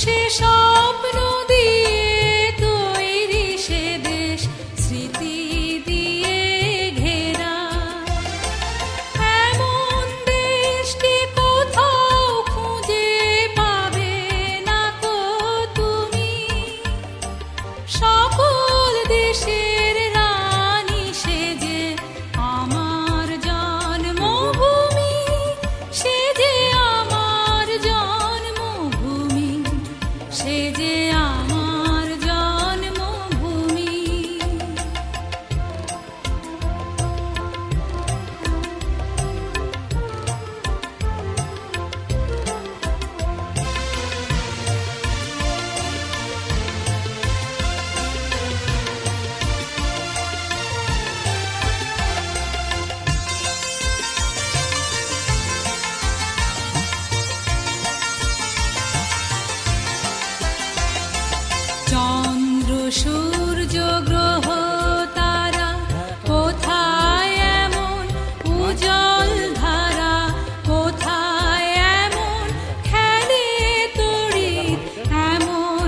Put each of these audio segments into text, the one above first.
Sĩ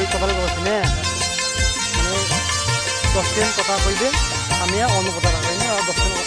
হেৰি টকালৈ গৈছিলে মানে দহ দিন কটা কৰি দিম। আমি অন্য কটা কৰিম দহ দিন